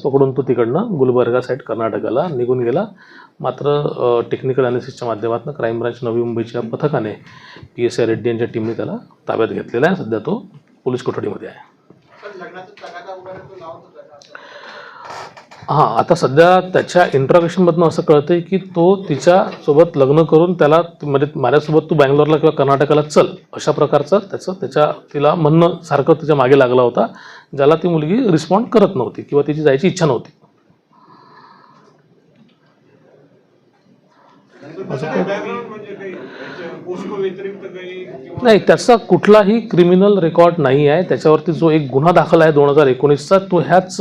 पकडून तो तिकडनं गुलबर्गा साईड कर्नाटकाला निघून गेला. मात्र टेक्निकल अनालिसिसच्या माध्यमातून क्राईम ब्रांच नवी मुंबईच्या पथकाने पी एस आय रेड्डी यांच्या टीमने त्याला ताब्यात घेतलेला आहे. सध्या तो पोलीस कोठडीमध्ये आहे. हां आता सध्या त्याच्या इंट्रॉगेशनमधनं असं कळतंय की तो तिच्यासोबत लग्न करून त्याला म्हणजे माझ्यासोबत तू बँगलोरला किंवा कर्नाटकाला चल अशा प्रकारचं त्याचं त्याच्या तिला म्हणणं सारखं तिच्यामागे लागला होता ज्याला ती मुलगी रिस्पॉन्ड करत नव्हती किंवा तिची जायची इच्छा नव्हती. नाही त्याचा कुठलाही क्रिमिनल रेकॉर्ड नाही आहे. त्याच्यावरती जो एक गुन्हा दाखल आहे दोन हजार एकोणीसचा तो ह्याच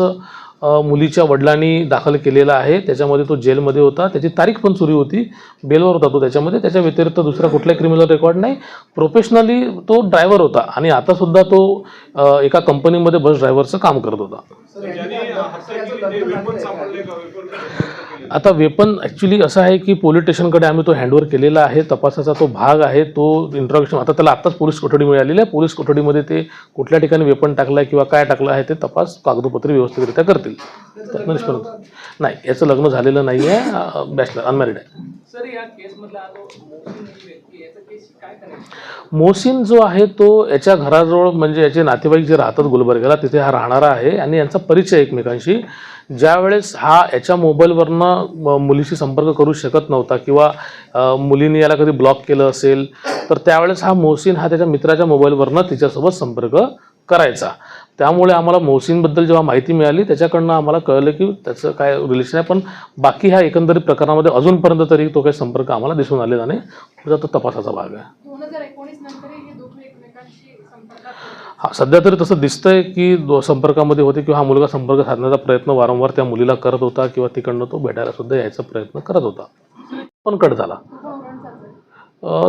मुलीच्या वडिलांनी दाखल केलेला आहे. त्याच्यामध्ये तो जेलमध्ये होता. त्याची तारीख पण सुरू होती. बेलवर होता तो त्याच्यामध्ये. त्याच्या व्यतिरिक्त दुसरा कुठलाही क्रिमिनल रेकॉर्ड नाही. प्रोफेशनली तो ड्रायव्हर होता आणि आतासुद्धा तो एका कंपनीमध्ये बस ड्रायव्हरचं काम करत होता. आता वेपन ॲक्च्युली असं आहे की पोलीस स्टेशनकडे आम्ही तो हँडओव्हर केलेला आहे. तपासाचा तो भाग आहे. तो इंट्रॉगेशन आता त्याला आत्ताच पोलीस कोठडी मिळालेली आहे. पोलीस कोठडीमध्ये ते कुठल्या ठिकाणी वेपन टाकलं आहे किंवा काय टाकलं आहे ते तपास कागदोपत्री व्यवस्थितरित्या करतील. नाही याचं लग्न झालेलं नाही आहे बॅचलर अनमॅरिड आहे. मोसिन जो मोहसिन आहे, जो आहे तो याच्या घराजवळ म्हणजे याचे नातेवाईक जे राहतात गुलबर्ग्याला तिथे हा राहणारा आहे आणि यांचा परिचय एकमेकांशी. ज्यावेळेस हा याच्या मोबाईलवरनं मुलीशी संपर्क करू शकत नव्हता किंवा मुलीने याला कधी ब्लॉक केलं असेल तर त्यावेळेस हा मोहसिन हा त्याच्या मित्राच्या मोबाईलवरनं तिच्यासोबत संपर्क करायचा. त्यामुळे आम्हाला मोहसिनबद्दल जेव्हा माहिती मिळाली त्याच्याकडनं आम्हाला कळलं की त्याचं काय रिलेशन आहे. पण बाकी ह्या एकंदरीत प्रकरणामध्ये अजूनपर्यंत तरी तो काही संपर्क आम्हाला दिसून आलेला नाही. त्याचा तो तपासाचा भाग आहे. हा सध्या तरी तसं दिसतंय की दो संपर्कामध्ये होते किंवा हा मुलगा संपर्क साधण्याचा प्रयत्न वारंवार त्या मुलीला करत होता किंवा तिकडनं तो भेटायला सुद्धा यायचा प्रयत्न करत होता. पण कट झाला.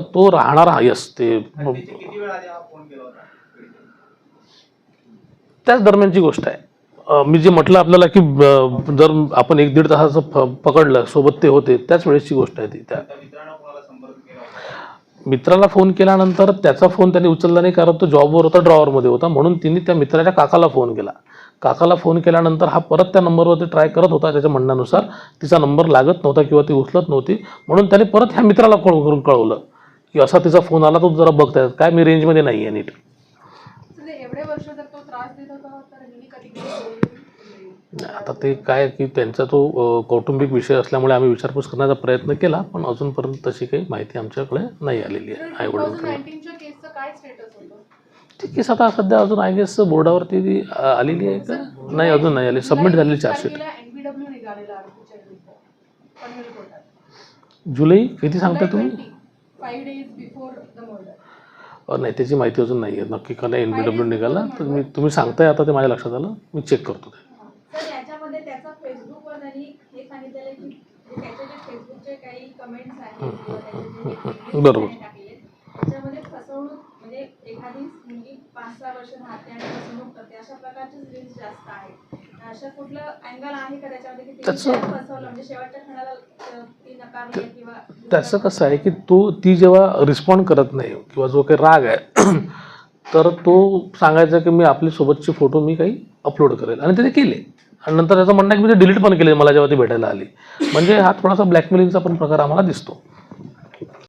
तो राहणार आहे. असते यस ते त्याच दरम्यानची गोष्ट आहे. मी जे म्हटलं आपल्याला की जर आपण एक दीड तासाचं फ- पकडलं सोबत ते होते त्याच वेळेसची गोष्ट आहे ती. त्या मित्राला फोन केल्यानंतर त्याचा फोन त्यांनी उचलला नाही कारण तो जॉबवर होता ड्रॉवरमध्ये होता. म्हणून तिने त्या मित्राच्या काकाला फोन केला. काकाला फोन केल्यानंतर हा परत त्या नंबरवरती ट्राय करत होता त्याच्या म्हणण्यानुसार. तिचा नंबर लागत नव्हता किंवा ती उचलत नव्हती. म्हणून त्याने परत ह्या मित्राला कॉल करून कळवलं. की असा तिचा फोन आला तो जरा बघताय काय मी रेंजमध्ये नाही आहे नीट एवढे वर्ष त्रास देत होता तर कधी नाही. आता ते काय की त्यांचा तो कौटुंबिक विषय असल्यामुळे आम्ही विचारपूस करण्याचा प्रयत्न केला पण अजूनपर्यंत तशी काही माहिती आमच्याकडे नाही आलेली आहे आई ठीक आहे 2019 केसचं काय स्टेटस होतं ती केस आता सध्या अजून आय गेस बोर्डावरती ती, आलेली आहे का? नाही अजून नाही आली. सबमिट झालेली चार्जशीट एनबीडब्ल्यू निघालेला आरोपीच्या विरुद्ध पनवेल कोर्टात जुलै किती सांगता तुम्ही? Five days before the murder नाही त्याची माहिती अजून नाही आहे. नक्की का नाही एन बी डब्ल्यू निघाला तर मी तुम्ही सांगताय आता ते माझ्या लक्षात आलं. मी चेक करतो ते. बरोबर. म्हणजे एखादी मुलगी पाच सहा वर्ष राहते आणि फसवणूक करते अशा प्रकारचे रील्स जास्त आहेत. अशा कुठलं अँगल आहे का त्याच्यामध्ये की तिने त्याचं- फसवलं म्हणजे शेवटच्या क्षणाला अं, ती नकारली आहे किंवा त्याचं कसं आहे की तो ती जेव्हा रिस्पॉन्ड करत नाही किंवा जो काही राग आहे तर तो सांगायचा की मी आपली सोबतचे फोटो मी काही अपलोड करेल. आणि ते केले. आणि नंतर त्याचं म्हणणं आहे की मी ते डिलीट पण केले मला जेव्हा ती भेटायला आली. म्हणजे हा थोडासा ब्लॅकमेलिंगचा पण प्रकार आम्हाला दिसतो.